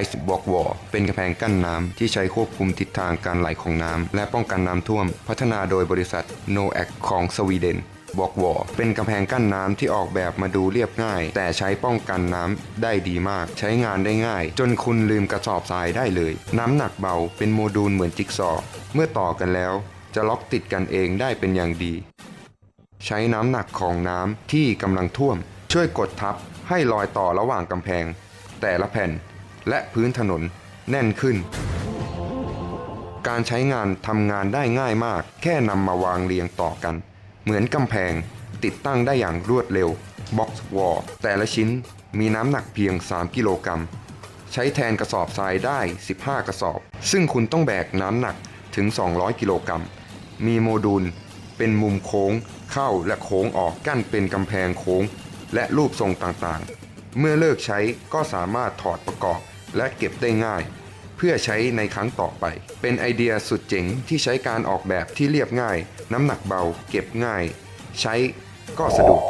Ice Block Wall เป็นกำแพงกั้นน้ำที่ใช้ควบคุมทิศทางการไหลของน้ำและป้องกันน้ำท่วม พัฒนาโดยบริษัท NOAC ของสวีเดนบล็อกวอลเป็นกำแพงกั้นน้ำที่ออกแบบมาดูเรียบง่าย แต่ใช้ป้องกันน้ำได้ดีมาก ใช้งานได้ง่าย จนคุณลืมกระสอบทรายได้เลย น้ำหนักเบาเป็นโมดูลเหมือนจิ๊กซอว์เมื่อต่อกันแล้ว จะล็อกติดกันเองได้เป็นอย่างดี ใช้น้ำหนักของน้ำที่กำลังท่วม ช่วยกดทับให้รอยต่อระหว่างกำแพง แต่ละแผ่น และพื้นถนนแน่นขึ้น การใช้งานทำงานได้ง่ายมาก แค่นำมาวางเรียงต่อกัน เหมือนกำแพงติดตั้งได้อย่างรวดเร็วบ็อกซ์วอลแต่ละชิ้นมีน้ำหนักเพียง 3 กิโลกรัม ใช้แทนกระสอบทรายได้ 15 กระสอบ ซึ่งคุณต้องแบกน้ำหนักถึง 200 กิโลกรัม มีโมดูล เป็นมุมโค้งเข้าและโค้งออกกั้นเป็นกำแพงโค้ง และรูปทรงต่างๆ เมื่อเลิกใช้ก็สามารถถอดประกอบ และเก็บได้ง่าย เพื่อใช้ในครั้งต่อไป เป็นไอเดียสุดเจ๋งที่ใช้การออกแบบที่เรียบง่าย น้ำหนักเบา เก็บง่าย ใช้ก็สะดวก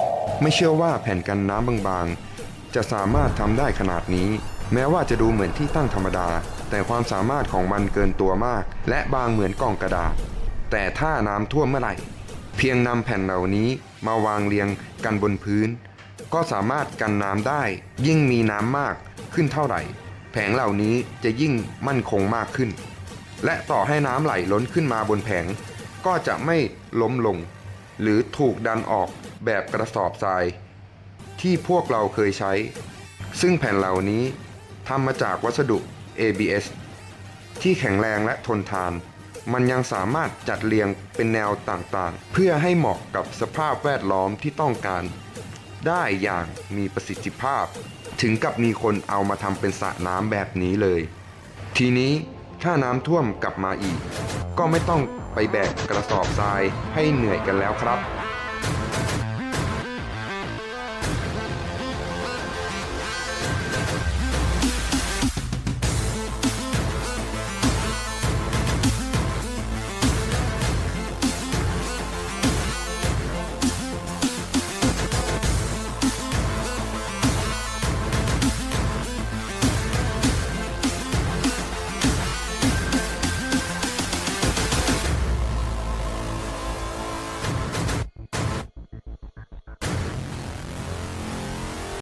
ไม่เชื่อว่าแผ่นกันน้ำบางๆ จะสามารถทำได้ขนาดนี้ แม้ว่าจะดูเหมือนที่ตั้งธรรมดา แต่ความสามารถของมันเกินตัวมาก และบางเหมือนกล่องกระดาษ แต่ถ้าน้ำท่วมเมื่อไหร่ เพียงนำแผ่นเหล่านี้มาวางเรียงกันบนพื้น ก็สามารถกันน้ำได้ ยิ่งมีน้ำมากขึ้นเท่าไหร่ แผงเหล่านี้จะยิ่งมั่นคงมากขึ้น และต่อให้น้ำไหลล้นขึ้นมาบนแผง ก็จะไม่ล้มลง หรือถูกดันออกแบบกระสอบทราย ที่พวกเราเคยใช้ ซึ่งแผ่นเหล่านี้ทำมาจากวัสดุ ABS ที่แข็งแรงและทนทาน มันยังสามารถจัดเรียงเป็นแนวต่างๆ เพื่อให้เหมาะกับสภาพแวดล้อมที่ต้องการ ได้อย่างมีประสิทธิภาพ ถึงกับมีคนเอามาทำเป็นสระน้ำแบบนี้เลย ทีนี้ถ้าน้ำท่วมกลับมาอีก ก็ไม่ต้องไปแบกกระสอบทรายให้เหนื่อยกันแล้วครับ